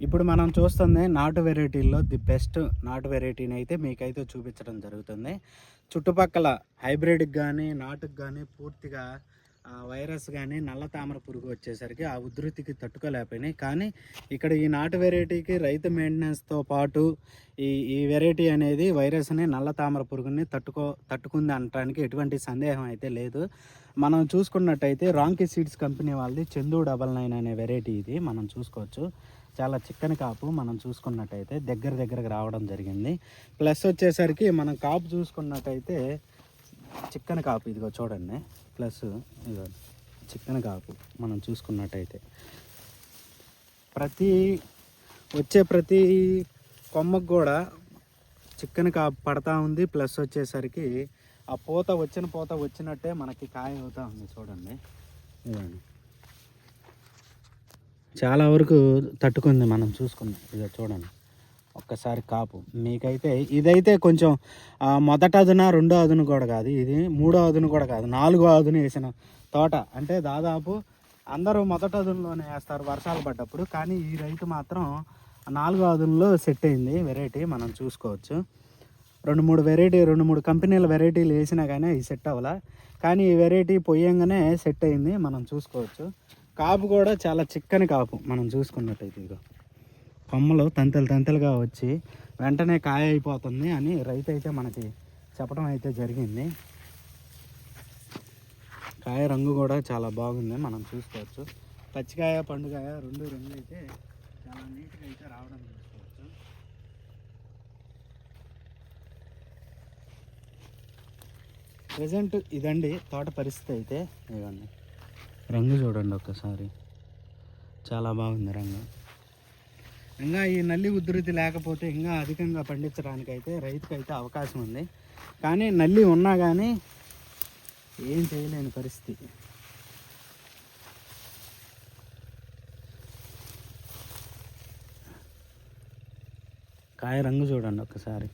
ఇప్పుడు మనం చూస్తుంది నాటు వెరైటీల్లో ది బెస్ట్ నాటు వెరైటీని అయితే మీకైతే చూపించడం జరుగుతుంది. చుట్టుపక్కల హైబ్రిడ్కి కానీ నాటుకు కానీ పూర్తిగా ఆ, వైరస్ కానీ నల్ల తామర పురుగు వచ్చేసరికి ఆ ఉధృతికి తట్టుకోలేకపోయినాయి. కానీ ఇక్కడ ఈ నాటు వెరైటీకి రైతు మెయింటెనెన్స్తో పాటు ఈ ఈ వెరైటీ అనేది వైరస్ని నల్ల తామర పురుగుని తట్టుకో తట్టుకుంది అనటానికి ఎటువంటి సందేహం అయితే లేదు. మనం చూసుకున్నట్టయితే రాంకి సీడ్స్ కంపెనీ వాళ్ళది చందు డబల్ నైన్ అనే వెరైటీ ఇది మనం చూసుకోవచ్చు. చాలా చిక్కని కాపు మనం చూసుకున్నట్టయితే దగ్గర దగ్గరకు రావడం జరిగింది. ప్లస్ వచ్చేసరికి మనం కాపు చూసుకున్నట్టయితే చిక్కని కాపు ఇదిగో చూడండి. ప్లస్ ఇదిగో చిక్కని కాపు మనం చూసుకున్నట్టయితే. ప్రతి వచ్చే ప్రతి కొమ్మకు కూడా చిక్కని కాపు పడతా ఉంది. ప్లస్ వచ్చేసరికి ఆ పూత వచ్చిన పూత వచ్చినట్టే మనకి కాయ అవుతూ ఉంది చూడండి. ఇదండి చాలా వరకు తట్టుకుంది మనం చూసుకున్నాం ఇదో చూడండి. ఒక్కసారి కాపు. మీకైతే ఇదైతే కొంచెం మొదట అదున రెండో అదును కూడా కాదు ఇది. మూడో అదును కూడా కాదు. నాలుగో అదును వేసిన తోట. అంటే దాదాపు అందరూ మొదట అదునులోనే వేస్తారు వర్షాలు పడ్డప్పుడు. కానీ ఈ రైతు మాత్రం నాలుగో అదునులో సెట్ అయింది వెరైటీ మనం చూసుకోవచ్చు. రెండు మూడు వెరైటీ రెండు మూడు కంపెనీల వెరైటీలు వేసినా కానీ ఈ సెట్ అవ్వాల. కానీ ఈ వెరైటీ పొయ్యంగానే సెట్ అయింది మనం చూసుకోవచ్చు. కాపు కూడా చాలా చిక్కని కాపు మనం చూసుకున్నట్టయితే ఇదిగో. కొమ్మలు తంతెలు తంతెలుగా వచ్చి వెంటనే కాయ అయిపోతుంది అని రైతు అయితే మనకి చెప్పడం అయితే జరిగింది. కాయ రంగు కూడా చాలా బాగుంది మనం చూసుకోవచ్చు. పచ్చికాయ పండుకాయ రెండు రెండు అయితే చాలా నీట్గా అయితే రావడం చూసుకోవచ్చు. ప్రజెంట్ ఇదండి తోట పరిస్థితి అయితే ఇవ్వండి రంగు చూడండి ఒక్కసారి. చాలా బాగుంది రంగు. ఇంకా ఈ నల్లి ఉధృతి లేకపోతే ఇంకా అధికంగా పండించడానికి అయితే అయితే అవకాశం ఉంది. కానీ నల్లి ఉన్నా కానీ ఏం చేయలేని పరిస్థితి. కాయ రంగు చూడండి ఒక్కసారి.